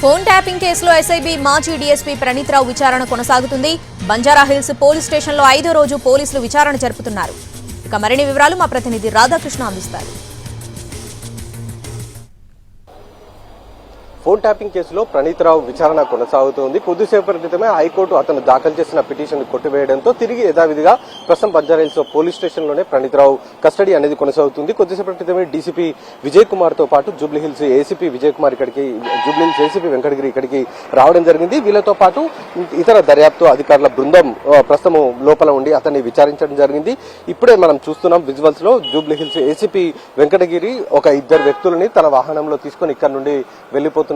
Phone tapping కేసులో SIB మాజీ DSP Praneeth Rao విచారణ కొనసాగుతుంది. బంజారాహిల్స్ పోలీస్ స్టేషన్లో ఐదో రోజు పోలీసులు విచారణ జరుపుతున్నారు. ఇక మరిన్ని వివరాలు మా ప్రతినిధి రాధాకృష్ణ అందిస్తారు. ఫోన్ ట్యాపింగ్ కేసులో ప్రణీత్రావు విచారణ కొనసాగుతోంది. కొద్దిసేపటి క్రితమే హైకోర్టు అతను దాఖలు చేసిన పిటిషన్ కొట్టివేయడంతో తిరిగి యథావిధిగా ప్రస్తుతం బంజారాహిల్స్ పోలీస్ స్టేషన్లోనే ప్రణీత్రావు కస్టడీ అనేది కొనసాగుతుంది. కొద్దిసేపటి క్రితమే డీసీపీ విజయ్ కుమార్తో పాటు జూబ్లీ హిల్స్ ఏసీపీ విజయ్ కుమార్ ఇక్కడికి జూబ్లీ హిల్స్ ఏసీపీ వెంకటగిరి ఇక్కడికి రావడం జరిగింది. వీళ్ళతో పాటు ఇతర దర్యాప్తు అధికారుల బృందం ప్రస్తుతం లోపల ఉండి అతన్ని విచారించడం జరిగింది. ఇప్పుడే మనం చూస్తున్నాం విజువల్స్లో జూబ్లీ హిల్స్ ఏసీపీ వెంకటగిరి ఒక ఇద్దరు వ్యక్తులని తన వాహనంలో తీసుకొని ఇక్కడ నుండి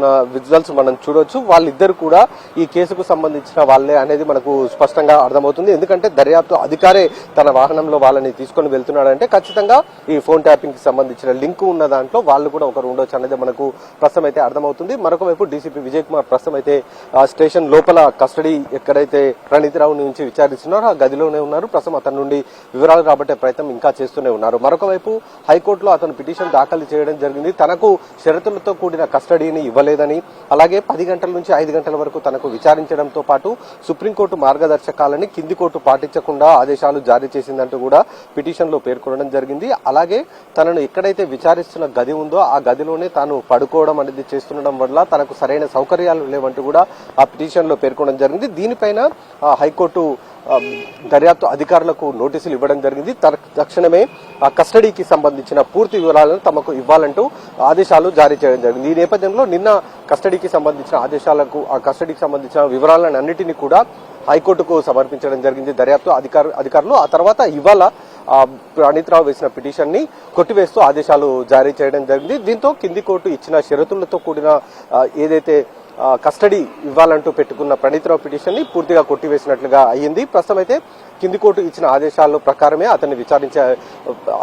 చేస్తున్న విజువల్స్ మనం చూడొచ్చు. వాళ్ళిద్దరు కూడా ఈ కేసుకు సంబంధించిన వాళ్ళే అనేది మనకు స్పష్టంగా అర్థమవుతుంది. ఎందుకంటే దర్యాప్తు అధికారే తన వాహనంలో వాళ్ళని తీసుకొని వెళ్తున్నాడంటే ఖచ్చితంగా ఈ ఫోన్ ట్యాపింగ్కి సంబంధించిన లింక్ ఉన్న దాంట్లో వాళ్ళు కూడా ఒకరు ఉండొచ్చు అనేది మనకు ప్రస్తుతం అయితే అర్థమవుతుంది. మరొక వైపు డీసీపీ విజయ్ కుమార్ ప్రస్తుతం అయితే ఆ స్టేషన్ లోపల కస్టడీ ఎక్కడైతే ప్రణీతిరావు నుంచి విచారిస్తున్నారో ఆ గదిలోనే ఉన్నారు. ప్రస్తుతం అతని నుండి వివరాలు రాబట్టే ప్రయత్నం ఇంకా చేస్తూనే ఉన్నారు. మరొక వైపు హైకోర్టులో అతను పిటిషన్ దాఖలు చేయడం జరిగింది. తనకు షరతులతో కూడిన కస్టడీని ఇవ్వలేదు. చేయలేదని అలాగే పది గంటల నుంచి ఐదు గంటల వరకు తనకు విచారించడంతో పాటు సుప్రీంకోర్టు మార్గదర్శకాలని కింది కోర్టు పాటించకుండా ఆదేశాలు జారీ చేసిందంటూ కూడా పిటిషన్లో పేర్కొనడం జరిగింది. అలాగే తనను ఎక్కడైతే విచారిస్తున్న గది ఉందో ఆ గదిలోనే తాను పడుకోవడం అనేది చేస్తుండడం వల్ల తనకు సరైన సౌకర్యాలు లేవంటూ కూడా ఆ పిటిషన్లో పేర్కొనడం జరిగింది. దీనిపైన హైకోర్టు దర్యాప్తు అధికారులకు నోటీసులు ఇవ్వడం జరిగింది. తక్షణమే ఆ కస్టడీకి సంబంధించిన పూర్తి వివరాలను తమకు ఇవ్వాలంటూ ఆదేశాలు జారీ చేయడం జరిగింది. ఈ నేపథ్యంలో నిన్న కస్టడీకి సంబంధించిన ఆదేశాలకు ఆ కస్టడీకి సంబంధించిన వివరాలను అన్నిటినీ కూడా హైకోర్టుకు సమర్పించడం జరిగింది. దర్యాప్తు అధికారు అధికారులు ఆ తర్వాత ఇవాళ ఆ, ప్రణీత్రావు వేసిన పిటిషన్ని కొట్టివేస్తూ ఆదేశాలు జారీ చేయడం జరిగింది. దీంతో కింది కోర్టు ఇచ్చిన షరతులతో కూడిన ఏదైతే కస్టడీ ఇవ్వాలంటూ పెట్టుకున్న ప్రణీత్రావు పిటిషన్ని పూర్తిగా కొట్టివేసినట్లుగా అయ్యింది. ప్రస్తుతం అయితే కింది కోర్టు ఇచ్చిన ఆదేశాల ప్రకారమే అతన్ని విచారించ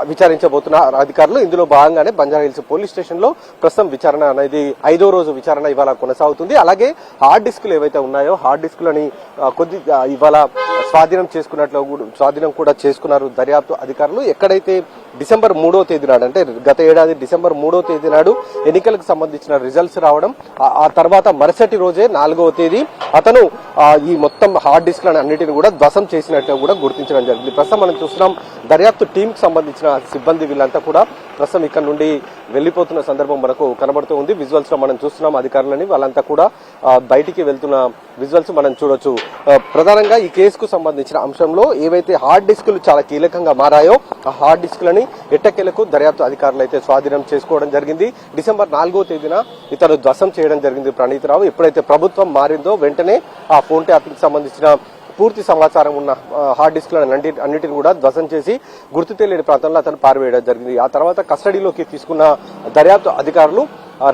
విచారించబోతున్న అధికారులు. ఇందులో భాగంగానే బంజారాహిల్స్ పోలీస్ స్టేషన్లో ప్రస్తుతం విచారణ అనేది ఐదో రోజు విచారణ ఇవాళ కొనసాగుతుంది. అలాగే హార్డ్ డిస్కులు ఏవైతే ఉన్నాయో హార్డ్ డిస్కులని కొద్ది ఇవాళ స్వాధీనం చేసుకున్నట్లు కూడా- స్వాధీనం కూడా చేసుకున్నారు దర్యాప్తు అధికారులు. ఎక్కడైతే డిసెంబర్ మూడో తేదీ నాడు అంటే గత ఏడాది డిసెంబర్ మూడో తేదీ నాడు ఎన్నికలకు సంబంధించిన రిజల్ట్స్ రావడం ఆ- తర్వాత మరుసటి రోజే నాలుగవ తేదీ అతను ఈ మొత్తం హార్డ్ డిస్క్లను అన్నిటిని కూడా ధ్వసం చేసినట్టు కూడా గుర్తించడం జరిగింది. ప్రస్తుతం మనం చూస్తున్నాం దర్యాప్తు టీంకి సంబంధించిన సిబ్బంది వీళ్ళంతా కూడా ప్రస్తుతం ఇక్కడ నుండి వెళ్ళిపోతున్న సందర్భం మనకు కనబడుతూ ఉంది. విజువల్స్లో మనం చూస్తున్నాం అధికారులని. వాళ్ళంతా కూడా బయటికి వెళ్తున్న విజువల్స్ మనం చూడొచ్చు. ప్రధానంగా ఈ కేసుకు సంబంధించిన అంశంలో ఏవైతే హార్డ్ డిస్కులు చాలా కీలకంగా మారాయో ఆ హార్డ్ డిస్కులని ఎట్టకేలకు దర్యాప్తు అధికారులు అయితే స్వాధీనం చేసుకోవడం జరిగింది. డిసెంబర్ నాలుగో తేదీన ఇతను ధ్వసం చేయడం జరిగింది ప్రణీతరావు. ఎప్పుడైతే ప్రభుత్వం మారిందో వెంటనే ఆ ఫోన్ ట్యాపింగ్ సంబంధించిన పూర్తి సమాచారం ఉన్న హార్డ్ డిస్క్లను అన్నిటి అన్నిటిని కూడా ధ్వసం చేసి గుర్తు తెలియని ప్రాంతంలో అతను పారివేయడం జరిగింది. ఆ తర్వాత కస్టడీలోకి తీసుకున్న దర్యాప్తు అధికారులు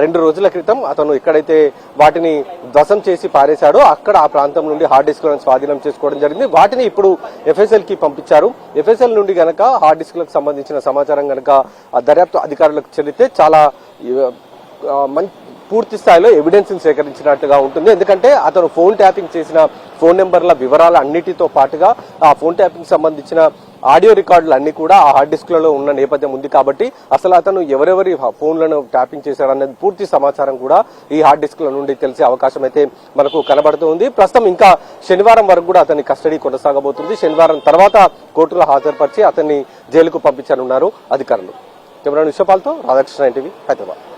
రెండు రోజుల క్రితం అతను ఎక్కడైతే వాటిని ధ్వసం చేసి పారేశాడో అక్కడ ఆ ప్రాంతం నుండి హార్డ్ డిస్క్లను స్వాధీనం చేసుకోవడం జరిగింది. వాటిని ఇప్పుడు ఎఫ్ఎస్ఎల్కి పంపించారు. ఎఫ్ఎస్ఎల్ నుండి గనక హార్డ్ డిస్క్లకు సంబంధించిన సమాచారం గనక దర్యాప్తు అధికారులకు చెల్లితే చాలా మంచి పూర్తి స్థాయిలో ఎవిడెన్స్ సేకరించినట్టుగా ఉంటుంది. ఎందుకంటే అతను ఫోన్ ట్యాపింగ్ చేసిన ఫోన్ నెంబర్ల వివరాల అన్నిటితో పాటుగా ఆ ఫోన్ ట్యాపింగ్ సంబంధించిన ఆడియో రికార్డులు అన్ని కూడా ఆ హార్డ్ డిస్క్లలో ఉన్న నేపథ్యం ఉంది కాబట్టి అసలు అతను ఎవరెవరి ఫోన్లను ట్యాపింగ్ చేశాడనేది పూర్తి సమాచారం కూడా ఈ హార్డ్ డిస్క్ల నుండి తెలిసే అవకాశం అయితే మనకు కనబడుతుంది ప్రస్తుతం ఇంకా శనివారం వరకు కూడా అతని కస్టడీ కొనసాగబోతుంది. శనివారం తర్వాత కోర్టులో హాజరుపరిచి అతన్ని జైలుకు పంపించనున్నారు అధికారులు. కెమెరా విశ్వపాల్తో రాధాకృష్ణ ఎన్టీవీ హైదరాబాద్.